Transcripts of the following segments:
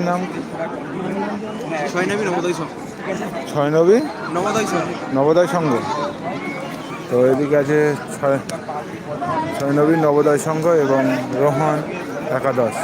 নাম? ছয় নবী নবোদয় সংঘ। তো এদিকে আছে ছয় ছয় নবী নবোদয় সংঘ এবং রোহন একাদশ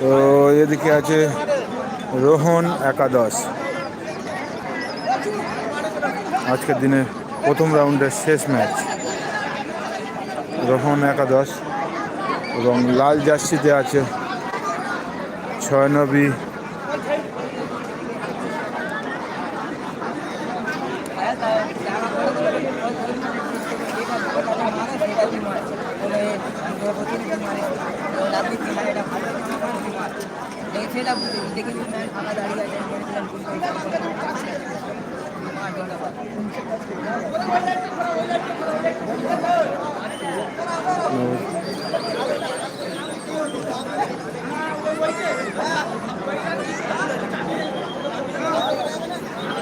তো এদিকে আছে রোহন একাদশ। আজকের দিনে প্রথম রাউন্ডের শেষ ম্যাচ। রোহন একাদশ এবং লাল জার্সিতে আছে ছয় নবী সেটা দেখে ফাঁকা দাঁড়িয়ে আছে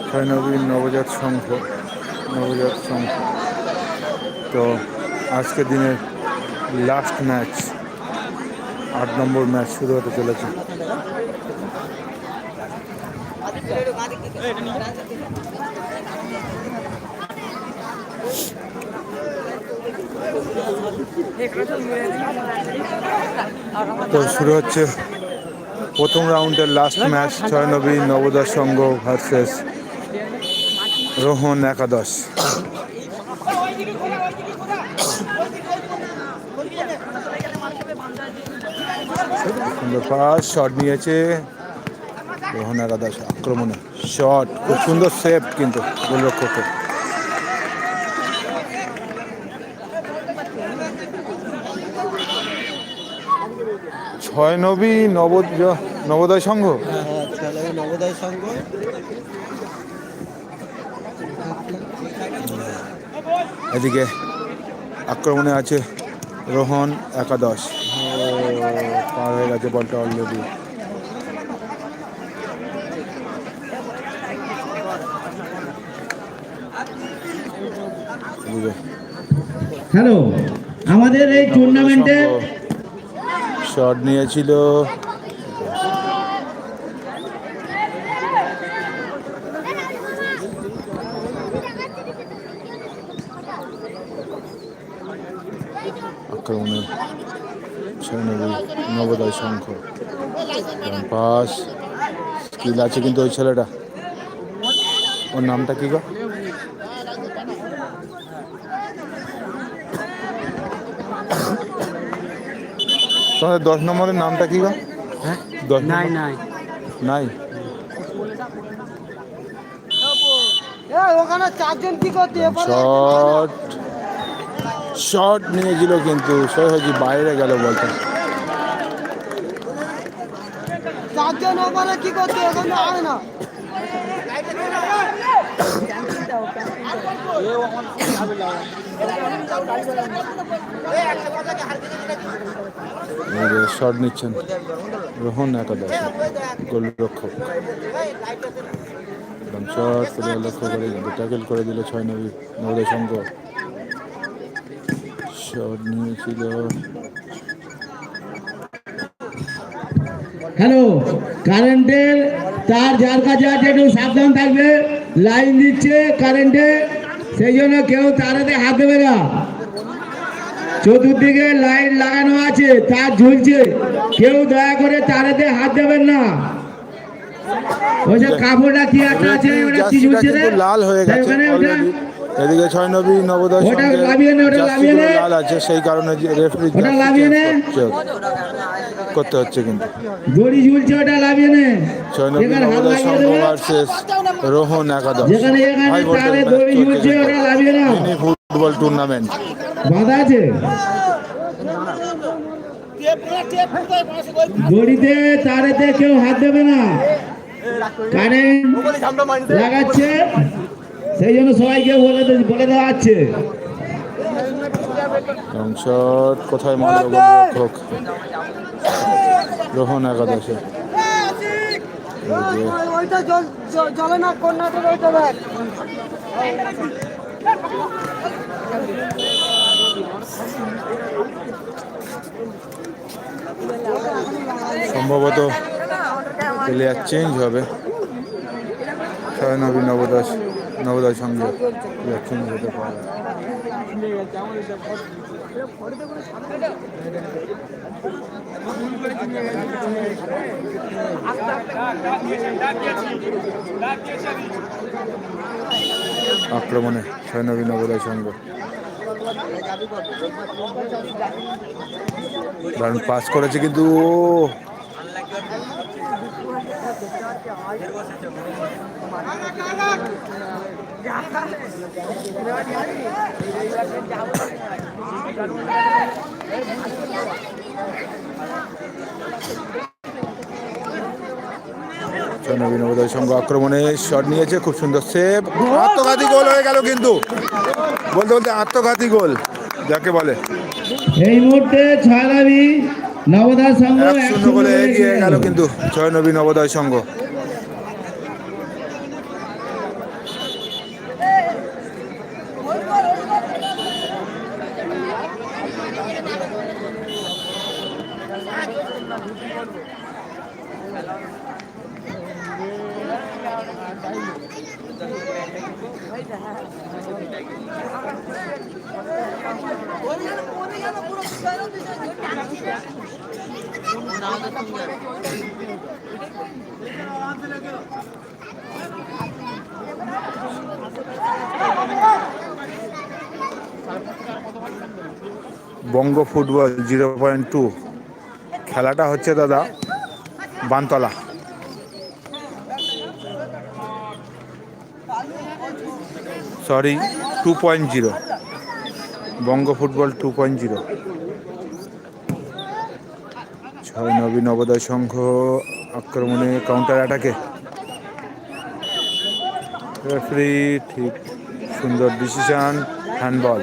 ছয় নবী নবজাত সংঘ নবজাত সংঘ তো আজকের দিনের লাস্ট ম্যাচ আট নম্বর ম্যাচ শুরু হতে চলেছে। তো শুরু হচ্ছে প্রথম রাউন্ডের লাস্ট ম্যাচ ছয় নবী নবোদয় সংঘ ভার্সেস রোহন একাদশ। সুন্দর পাস শট নিয়েছে রোহন একাদশ আক্রমণে। শট খুব সুন্দর সেভ কিন্তু গোলরক্ষকের ছয় নবী নবোদয় নবোদয় সংঘ নবোদয় সংঘ? এদিকে আক্রমণে আছে রোহন একাদশ। পার হয়ে গেছে বলটা অলরেডি হ্যালো আমাদের এই টুর্নামেন্টে শট নিয়েছিল আক্রমণে ছয় নবী নবোদয় সংঘ এবং পাস স্কিল আছে কিন্তু ওই ছেলেটা। ওর নামটা কি গো? তোমাদের দশ নম্বরের নামটা কি গো? হ্যাঁ? দশ নাই নাই। নাই? ওখানে চারজন কি করতে শট। শট নিয়েছিল কিন্তু সহজে বাইরে গেল বলতে ওখানে কি করতে ওখানে আয় না। শট নিচ্ছেন। রোহন একাদশ, গোলরক্ষক। লক্ষ্য করে ট্যাকেল করে দিল ছয় নবী শট নিয়েছিল হ্যালো কারেন্টের তার যার কাছে আছে একটু সাবধান থাকবে লাইন দিচ্ছে কারেন্টে সেই জন্য কেউ তারাতে হাত দেবে না। চতুর্দিকে লাইন লাগানো আছে তার ঝুলছে কেউ দয়া করে তারাতে হাত দেবেন না। ওই যে কাপড়টা কি একটা আছে ওটা কি ঝুলছে লাল হয়ে গেছে ওটা এদিকে ছয় নবী নবোদয় ওটা সঙ্গে নে, ওটা লাভিয়ে নে। লাল আছে সেই কারণে রেফারি। করতে হচ্ছে কিন্তু। দড়ি ঝুলছে ওটা লাভিয়ে নে ছয় নবোদয় লাগিয়ে সংঘ ভার্সেস রোহন একাদশ। যেখানে তারে দড়ি ঝুলছে ওটা লাভিয়ে নাও। Mini football tournament. বাধা আছে? দড়িতে তারেতে কেউ হাত দেবে না। কারেন্ট লাগাচ্ছে। সেই জন্য সবাইকে বলে বলে দেওয়া শট কোথায় মারল গোলরক্ষক রোহন একাদশে। সম্ভবত প্লেয়ার চেঞ্জ হবে। ছয় নবীন নবোদয় নবোদয় সঙ্গে প্লেয়ার চেঞ্জ হতে পারে। আক্রমণে ছয় নবীন নবোদয় সঙ্গ দারুণ পাস করেছে কিন্তু ও নবীন নবোদয় সংঘ আক্রমণে শট নিয়েছে খুব সুন্দর সেভ আত্মঘাতী গোল হয়ে গেল কিন্তু। বলতে বলতে আত্মঘাতী গোল যাকে বলে। এই মুহূর্তে ছয়লাভি নবদাস সংঘ এক শূন্য গোলে এগিয়ে গেল কিন্তু ছয় Nabin Nabodaya Sangha Banga football zero point two. খেলাটা হচ্ছে দাদা Bantala. Sorry two point zero Banga football two point zero ছয় নবীন নবোদয় সংঘ আক্রমণে কাউন্টার অ্যাটাকে রেফারি ঠিক সুন্দর ডিসিশন হ্যান্ডবল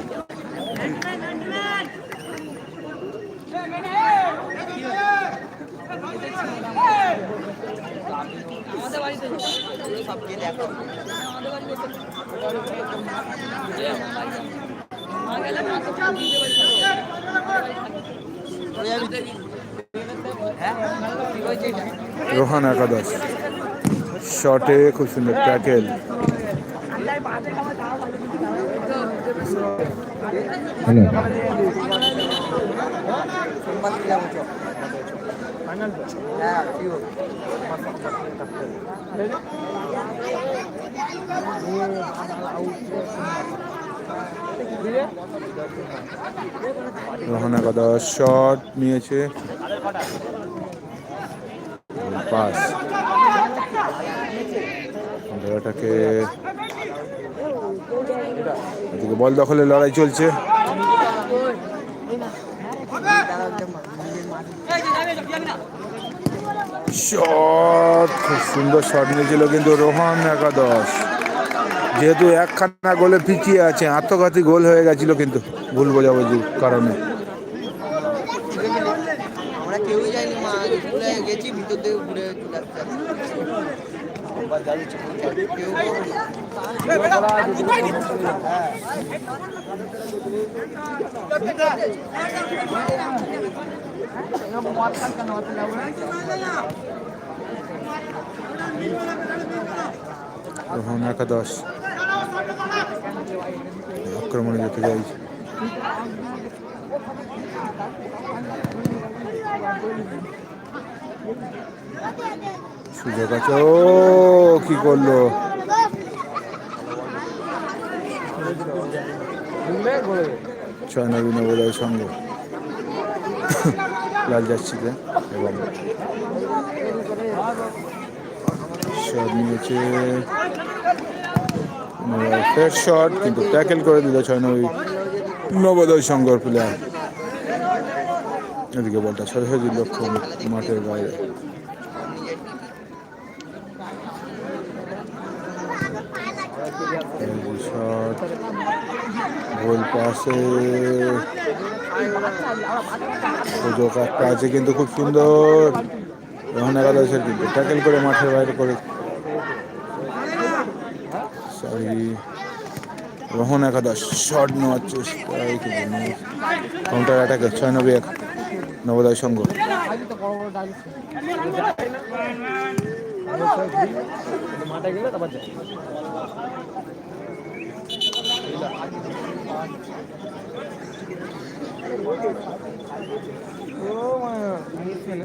রোহান একাদশ শটে খুব সুন্দর রোহান শট নিয়েছে। পাস খেলাটাকে এদিকে বল দখলে লড়াই চলছে। সুন্দর শট নিয়েছিল কিন্তু রোহন একাদশ। যেহেতু একখানা গোলে পিছিয়ে আছে, আত্মঘাতী গোল হয়ে গেছিল কিন্তু ভুল বোঝাবুঝির কারণে। আমরা কেউই যাইনি মা গেছি, ভিতর থেকে ঘুরে চলে রোহন একাদশ। আক্রমণে যেতে চাইছে সুযোগ আছে। ও, কি করল? ছয় নবীন নবোদয় সঙ্গে। লাল যাচ্ছিতে এবং শট নিয়েছে। ফের শট কিন্তু ট্যাকেল করে দিল ছয় নবী নবোদয় সংঘর প্লেয়ার এদিকে বলটা সরাসরি লক্ষ্য মাঠের বাইরে। গোল পাশে আছে কিন্তু খুব সুন্দর। রোহন একাদশের কিন্তু। ট্যাকেল করে মাঠের বাইরে করে সরি। রোহন একাদশ, শট নেওয়ার চেষ্টায় কাউন্টার অ্যাটাকে ছয় নব্বই এক, নবোদয় সংঘ।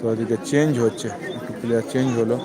তো ওদিকে চেঞ্জ হচ্ছে একটু প্লেয়ার চেঞ্জ হলো।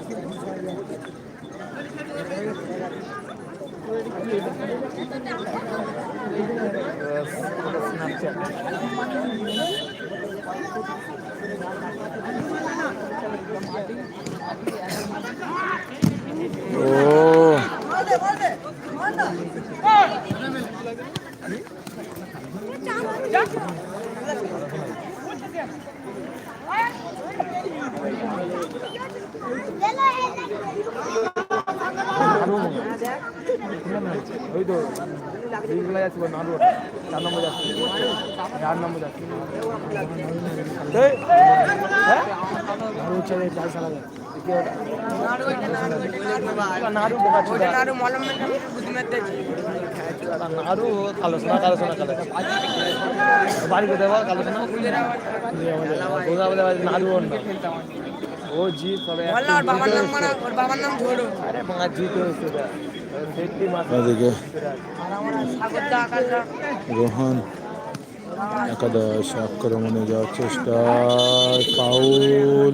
ওই তো এইগুলো যাচ্ছে নাড়ু চার নম্বর যাচ্ছে চার নম্বর যাচ্ছে নাড়ু হচ্ছে চার সালা নাড়ু নাড়ু মলম মারতে নাড়ু কালো সোনা কালো সোনা কালো আকাশদা রোহন একাদশ আক্রমণে যাওয়ার চেষ্টা পাউল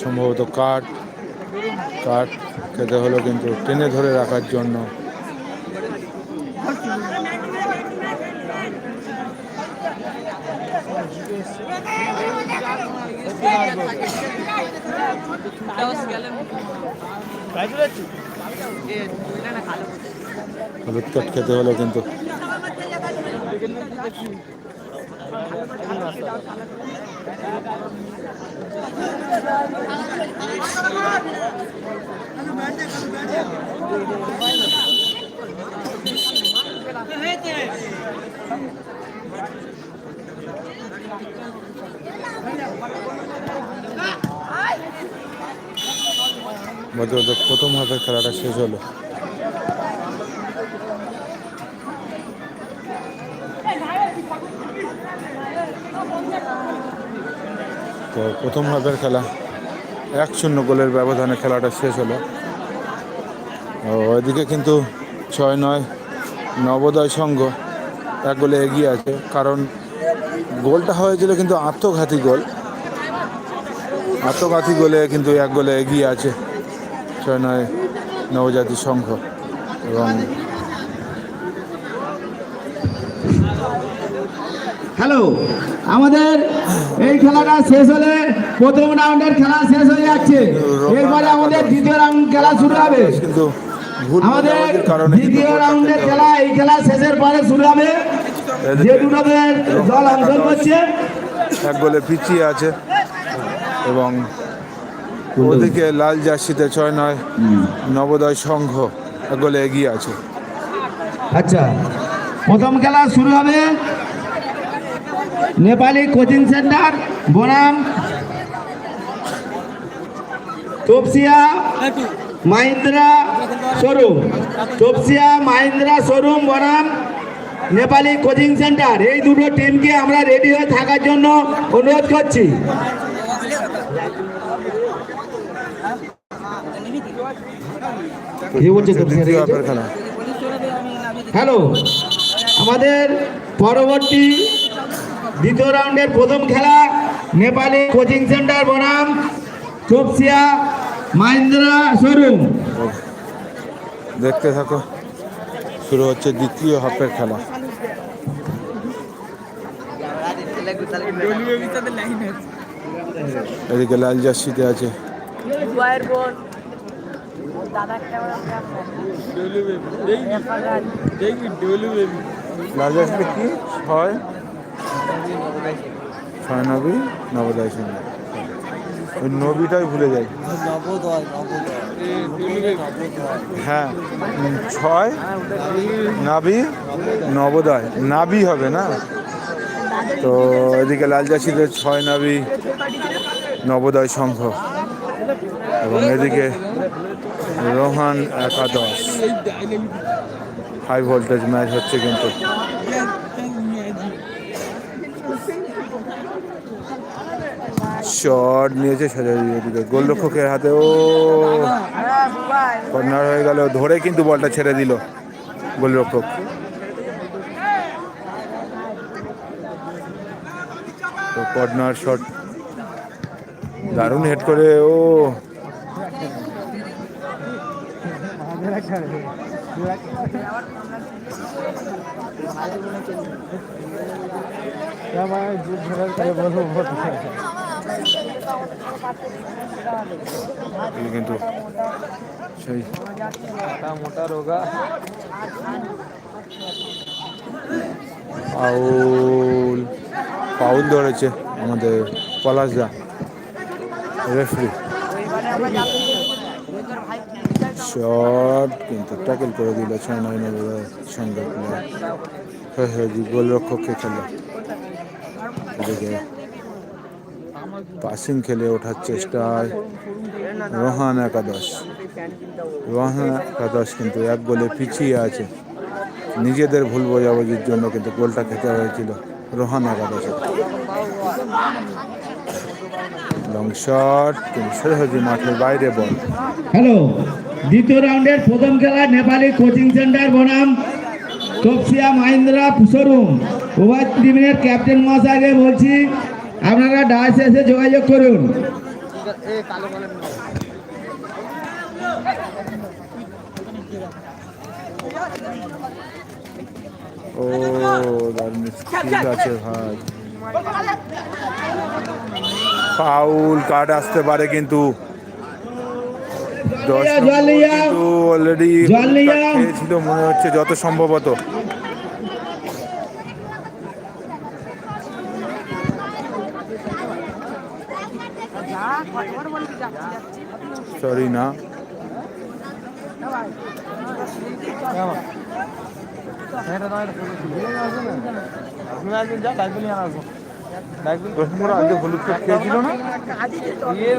সম্ভবত কাট। কাট খেতে হলো কিন্তু টেনে ধরে রাখার জন্য। হলুদ কাট খেতে হলো কিন্তু। বলতে প্রথম হাফের খেলাটা শেষ হলো। তো প্রথম হাফের খেলা এক শূন্য গোলের ব্যবধানে খেলাটা শেষ হলো। ওইদিকে কিন্তু ছয় নয় নবোদয় সংঘ এক গোলে এগিয়ে আছে, কারণ গোলটা হয়েছিল কিন্তু আত্মঘাতী গোল। আত্মঘাতী গোলে কিন্তু এক গোলে এগিয়ে আছে। ছয় নয় নবজাতি সংঘ এবং হ্যালো আমাদের এই খেলাটা শেষ হলে প্রথম রাউন্ডের খেলা শেষ হয়ে যাচ্ছে। এরপরে আমাদের দ্বিতীয় রাউন্ড খেলা শুরু হবে। কিন্তু আমাদের দ্বিতীয় রাউন্ডের খেলা এই খেলা শেষের পরে শুরু হবে। যে দুটো দল অংশগ্রহণ করছে। এক গোলে পিছিয়ে আছে এবং ওদিকে লাল জার্সিতে ছয় নয় নবোদয় সংঘ গোলে এগিয়ে আছে। আচ্ছা প্রথম খেলা শুরু হবে নেপালি কোচিং সেন্টার বনাম তপসিয়া মাহিন্দ্রা শোরুম। তপসিয়া মাহিন্দ্রা শোরুম বনাম নেপালি কোচিং সেন্টার। এই দুটো টিমকে আমরা রেডি হয়ে থাকার জন্য অনুরোধ করছি। কি বলছে দ্বিতীয় হাফের খেলা। হ্যালো আমাদের পরবর্তী দ্বিতীয় রাউন্ডের প্রথম খেলা নেপালি কোচিং সেন্টার বনাম চোপসিয়া মাহিন্দ্রা শোরুম। দেখতে থাকো শুরু হচ্ছে দ্বিতীয় হাফের খেলা। এদিকে লাল জার্সিতে আছে। কি? ছয়। ছয় নবী ওই নবীটাই ভুলে যাই। হ্যাঁ ছয়, নাবি, নবোদয়। নাবি হবে না? তো এদিকে লালচাষিদের ছয় নাবি, নবোদয় সংঘ এবং এদিকে রোহান একাদশ। হাই ভোল্টেজ ম্যাচ হচ্ছে কিন্তু। শট নিয়েছে সাজাই এদিকে গোলরক্ষকের হাতে, ও! কর্নার হয়ে গেল, ধরে কিন্তু বলটা ছেড়ে দিল গোলরক্ষক। কর্নার শট দারুণ হেড করে, ও! এই কিন্তু সেই মোটা রোগা। ফাউল ফাউল ধরেছে আমাদের পলাশদা রেফারি। শট কিন্তু ট্যাকেল করে দিল ছয় নয় নয় সঙ্গে গোলরক্ষককে খেলে। এদিকে পাসিং খেলে ওঠার চেষ্টায় রোহান একাদশ। রোহান একাদশ কিন্তু এক গোলে পিছিয়ে আছে। নিজেদের ভুল বোঝাবুঝির জন্য কিন্তু গোলটা খেতে হয়েছিল রোহান একাদশের। লং শট, কিন্তু সোজাসুজি মাঠের বাইরে বল। হ্যালো। দ্বিতীয় রাউন্ডের প্রথম খেলা নেপালি কোচিং সেন্টার বনাম। তপসিয়া মাহিন্দ্রা শোরুম। উভয় টিমের ক্যাপ্টেন মহাশয়কে বলছি, আপনারা ডায়াসে এসে যোগাযোগ করুন। ও, দারুণ আছে কার্ড আসতে পারে কিন্তু। দশ। কিন্তু অলরেডি। খেয়েছিল মনে হচ্ছে যত সম্ভবত সরি না যা আসব ডাকবিল আগে হলুদ কার্ড খেয়েছিল না? ইয়ের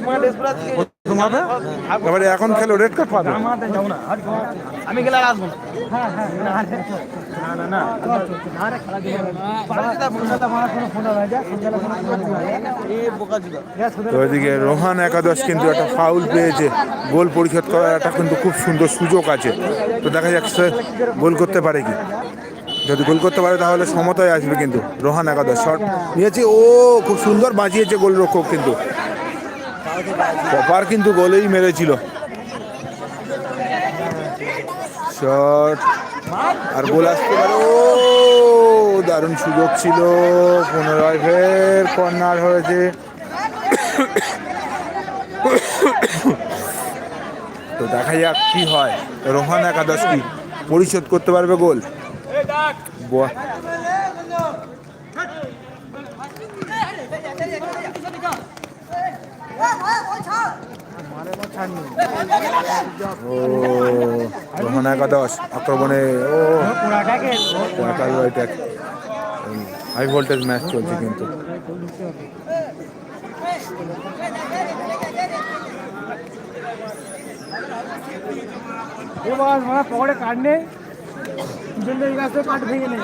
এবারে এখন খেলো রেড কার্ড পাবে। আমি গেলে আর আসব তো ওইদিকে রোহান একাদশ কিন্তু একটা ফাউল পেয়েছে। গোল পরিশোধ করার একটা কিন্তু খুব সুন্দর সুযোগ আছে। তো দেখা যাক সে গোল করতে পারে কি। যদি গোল করতে পারে তাহলে সমতায় আসবে কিন্তু রোহান একাদশ শট নিয়েছে। ও খুব সুন্দর বাঁচিয়েছে গোলরক্ষক কিন্তু। কপার কিন্তু গোলেই মেরেছিল। শট। আর গোল আসতে পারে। ও, দারুণ সুযোগ ছিল। পুনরায় ফের কর্নার হয়েছে। তো দেখা যাক কি হয়। রোহান একাদশ কি? পরিশোধ করতে পারবে গোল? ব- ও রোহান একাদশ আক্রমণে, ও হাই ভোল্টেজ ম্যাচ চলছে কিন্তু। এ বাস মানে পকেটে কার্ড নেই। জন্য গাছে ভেঙে নেই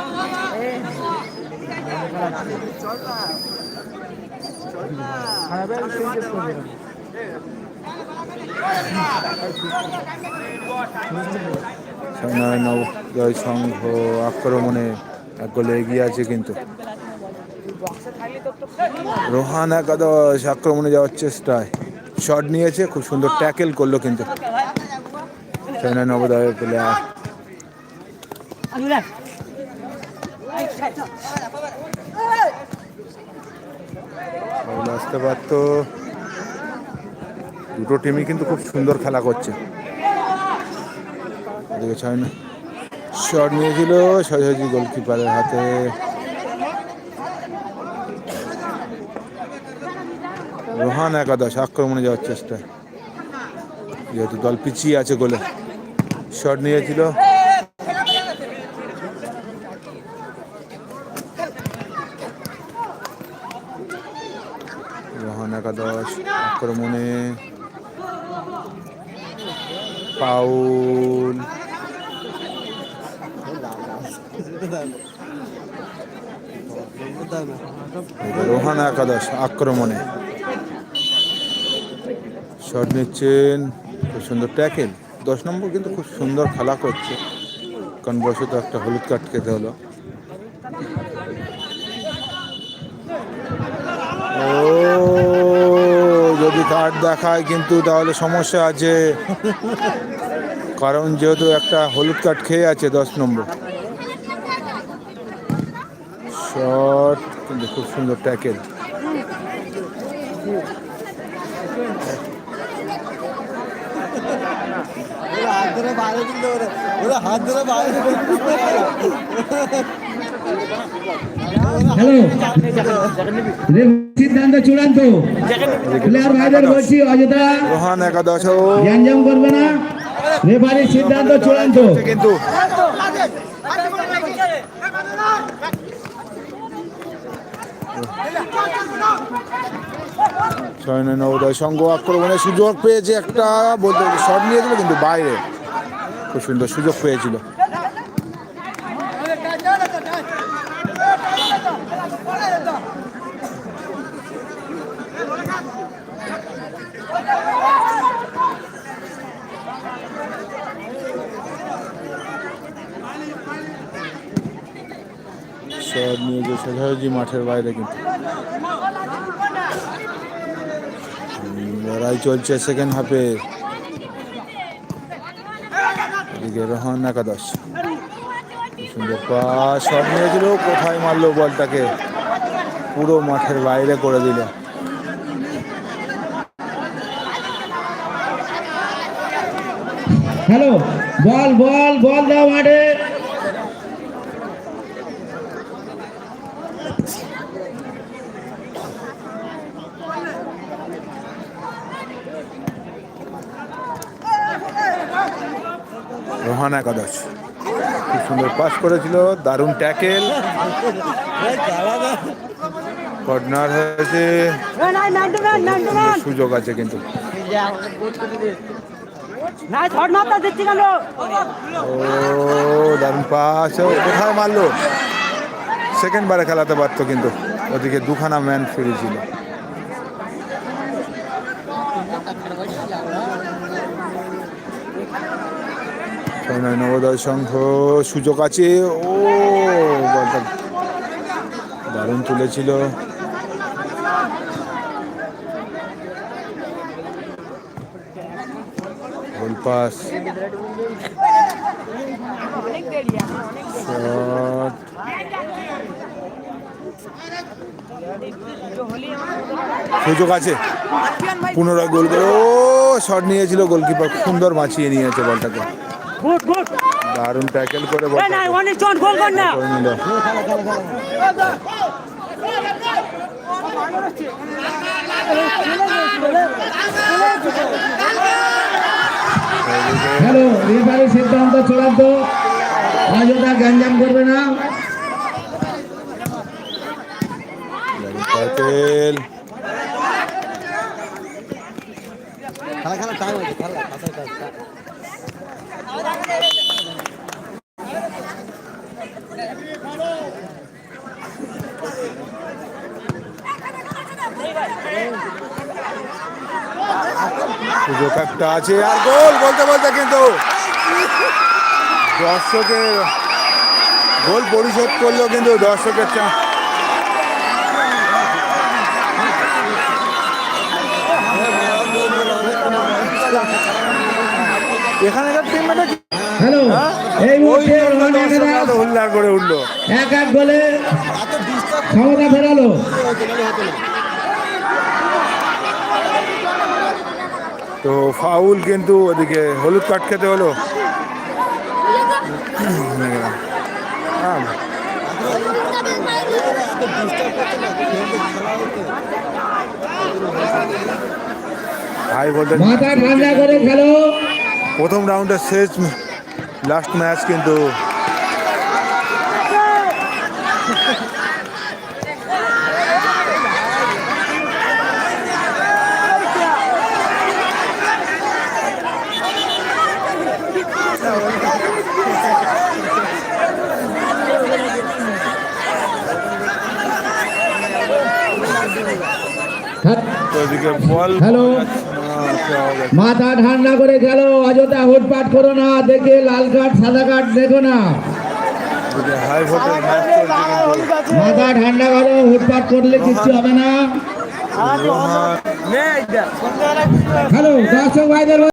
সংঘ আক্রমণে এক গোলে এগিয়ে আছে কিন্তু। রোহান একাদশ আক্রমণে যাওয়ার চেষ্টায়। শট নিয়েছে, খুব সুন্দর ট্যাকেল করল কিন্তু। সামনে নবোদয় প্লেয়ার বল আসতে পারতো। দুটো টিমই কিন্তু খুব সুন্দর খেলা করছে। শট নিয়েছিল গোলকিপারের হাতে। রোহান একাদশ, আক্রমণে যাওয়ার চেষ্টা। যেহেতু দল পিছিয়ে আছে গোলে। শট নিয়েছিল। একাদশ, আক্রমণে পাউল। রোহান একাদশ, আক্রমণে। শট নিচ্ছেন, খুব সুন্দর ট্যাকেল। দশ নম্বর কিন্তু খুব সুন্দর খেলা করছে। কারণ বসে তো একটা হলুদ কার্ড খেতে হলো ও যদি কার্ড দেখায় কিন্তু তাহলে সমস্যা আছে। কারণ যেহেতু একটা হলুদ কার্ড খেয়ে আছে দশ নম্বর। শট কিন্তু খুব সুন্দর ট্যাকেল হাত ধরে বাইরে দিল ওরা ওরা হাত ধরে বাইরে হ্যালো সিদ্ধান্ত চূড়ান্ত। প্লেয়ার ভাইদের বলছি অযথা রোহান একাদশ। গ্যাঞ্জাম করবে না। রেফারির সিদ্ধান্ত চূড়ান্ত। কিন্তু ছয় নয় নবোদয় সংঘ আক্রমণের সুযোগ পেয়েছে একটা বলতে শট নিয়েছিল কিন্তু বাইরে। খুব সুন্দর সুযোগ পেয়েছিল। শট নিয়েছে সোজাসুজি মাঠের বাইরে কিন্তু। লড়াই চলছে সেকেন্ড হাফে এদিকে একাদশ। সুন্দর পাস, শট নিয়েছিল, কোথায় মারলো বলটাকে? পুরো মাঠের বাইরে করে দিল। হ্যালো, বল বল বল দাও মাঠে। রোহান একাদশ। খুব সুন্দর পাস করেছিল, দারুণ ট্যাকেল কর্নার হয়েছে। সুযোগ আছে কিন্তু। ও, দারুণ মারলো? সেকেন্ড বারে খেলাতে পারতো কিন্তু। ওদিকে দুখানা ম্যান ফ্রি নয় নবোদয় সংঘ সুযোগ আছে। ও বলটা দারুণ তুলেছিল। সুযোগ আছে। পুনরায় গোল করে ও, শট নিয়েছিল গোলকিপার। সুন্দর বাঁচিয়ে নিয়েছে বলটাকে। দারুণ ট্যাকেল করে বলটাকে না অনেক জন গোল কর না হ্যালো রেফারির সিদ্ধান্ত চূড়ান্ত। অযথা গ্যাঞ্জাম করবে না দারুণ ট্যাকেল খেলা খেলা টাইম আছে খেলা সুযোগ একটা আছে আর গোল বলতে বলতে কিন্তু দর্শকের গোল পরিশোধ করল কিন্তু দর্শকের চা টিমটা হ্যালো এই মুহূর্তে রোহন করে উঠল। এক এক গোলে ক্ষমতা ফেরালো। তো ফাউল কিন্তু ওদিকে হলুদ কাট খেতে হলো। হাই ভোল্টেজ প্রথম রাউন্ডের শেষ লাস্ট ম্যাচ কিন্তু হ্যালো। আচ্ছা, মাথা ঠান্ডা করে খেলো অযথা হুটপাট করো না দেখে লাল কাঠ সাদা কাঠ দেখো না। মাথা ঠান্ডা করো হুটপাট করলে কিচ্ছু হবে না। রোহান হ্যালো দর্শক ভাইদের